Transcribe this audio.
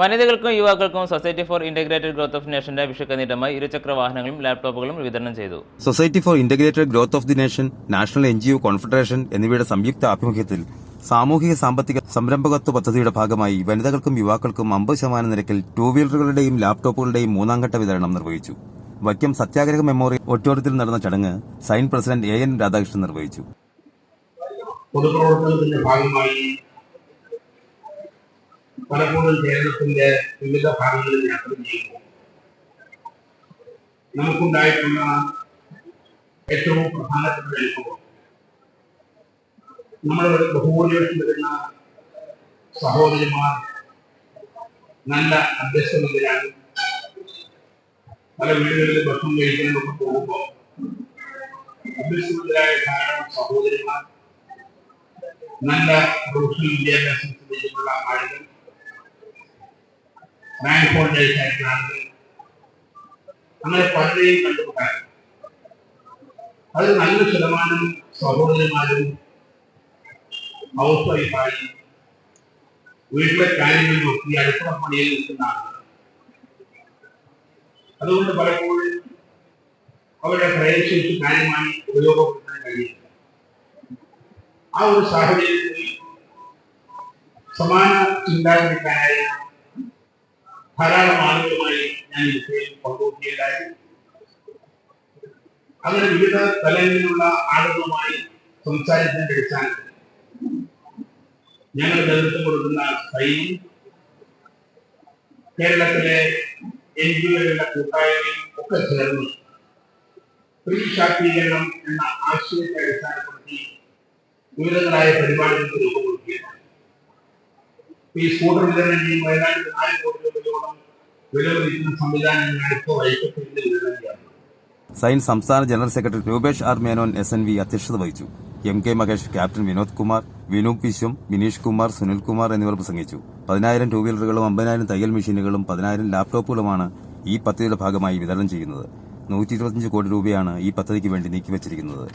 വനിതകൾക്കും യുവാക്കൾക്കും society for integrated growth of നേഷന്റെ വിഷുക്കനീട്ടമായി ഇരുചക്ര വാഹനങ്ങളും ലാപ്ടോപ്പുകളും വിതരണം ചെയ്തു. Society for integrated growth of the nation national N G O confederation എന്നിവയുടെ സംയുക്ത ആഭിമുഖ്യത്തിൽ സാമൂഹിക സാമ്പത്തിക സംരംഭകത്വ പദ്ധതിയുടെ ഭാഗമായി വനിതകൾക്കും യുവാക്കൾക്കും അമ്പത് ശതമാനം നിരക്കിൽ ടൂ വീലറുകളുടെയും ലാപ്ടോപ്പുകളുടെയും മൂന്നാംഘട്ട വിതരണം നിർവഹിച്ചു. വൈക്കം സത്യാഗ്രഹ മെമ്മോറിയൽ ഓഡിറ്റോറിയത്തിൽ നടന്ന ചടങ്ങ് SIGN president A N Radhakrishnan നിർവഹിച്ചു. പൊതുപ്രവർത്തനത്തിന്റെ ഭാഗമായി പലപ്പോഴും കേരളത്തിന്റെ വിവിധ ഭാഗങ്ങളിൽ യാത്ര ചെയ്യുമ്പോൾ നമുക്കുണ്ടായിട്ടുള്ള ഏറ്റവും പ്രധാനപ്പെട്ട അനുഭവം. നമ്മുടെ ബഹുഭൂരിപക്ഷം വരുന്ന സഹോദരിമാർ നല്ല അഭ്യസ്തമുള്ളവരാണ് പല വീടുകളിൽ ഭക്ഷണം കഴിക്കാനൊക്കെ പോകുമ്പോൾ അഭ്യസ്തമുള്ളവരായ ധാരാളം സഹോദരിമാർ നല്ല പ്രൊഫഷണൽ വിദ്യാഭ്യാസം ചെയ്തിട്ടുള്ള ആളുകൾ റാങ്ക് ഹോൾഡേഴ്സ് ആയിട്ടുള്ള ആളുകൾ അങ്ങനെ പലരെയും കണ്ടുമുട്ടാൻ അതിൽ നല്ല ശതമാനം സഹോദരന്മാരും ഹൗസ് വൈഫായി വീട്ടിലെ കാര്യങ്ങൾ നോക്കി അടുക്കള പണിയിൽ നിൽക്കുന്ന ആളുകൾ അതുകൊണ്ട് പലപ്പോഴും അവരുടെ പ്രയത്നിച്ച് കാര്യമായി ഉപയോഗപ്പെടുത്താൻ കഴിയില്ല. ആ ഒരു സാഹചര്യത്തിൽ സമാന ചിന്താഗതിക്കാരായ ധാരാളം ആളുകളുമായി ഞാൻ ഈ വിഷയം പങ്കുവയ്ക്കുകയുണ്ടായി അങ്ങനെ വിവിധ തലങ്ങളിലുള്ള ആളുകളുമായി സംസാരിച്ചതിന്റെ അടിസ്ഥാനത്തിൽ ഞങ്ങൾ നേതൃത്വം കൊടുക്കുന്ന സൈന്യം കേരളത്തിലെ എൻ ജി ഒകളുടെ കൂട്ടായ്മയും ഒക്കെ ചേർന്ന് സ്ത്രീ ശാക്തീകരണം എന്ന ആശയത്തെ അടിസ്ഥാനപ്പെടുത്തി വിവിധങ്ങളായ പരിപാടികൾക്ക് രൂപം കൊടുക്കുകയാണ് ഈ സ്കൂട്ടർ വിതരണം ചെയ്യുമ്പോൾ ഏതാണ്ട് നാല് കോടി രൂപയോളം വില മതിക്കുന്ന സംവിധാനങ്ങളാണ് ഇപ്പോൾ വൈക്കത്തിന്റെ വിതരണം ചെയ്യുന്നത് സൈൻ സംസ്ഥാന general secretary Rupesh R Menon S N V അധ്യക്ഷത വഹിച്ചു. M K Mahesh captain Vinod Kumar Vinu Vishwam Mineesh Kumar Sunilkumar എന്നിവർ പ്രസംഗിച്ചു. പതിനായിരം ടൂ വീലറുകളും അമ്പതിനായിരം തയ്യൽ മെഷീനുകളും പതിനായിരം ലാപ്ടോപ്പുകളുമാണ് ഈ പദ്ധതിയുടെ ഭാഗമായി വിതരണം ചെയ്യുന്നത്. നൂറ്റി കോടി രൂപയാണ് ഈ പദ്ധതിക്ക് വേണ്ടി നീക്കിവച്ചിരിക്കുന്നത്.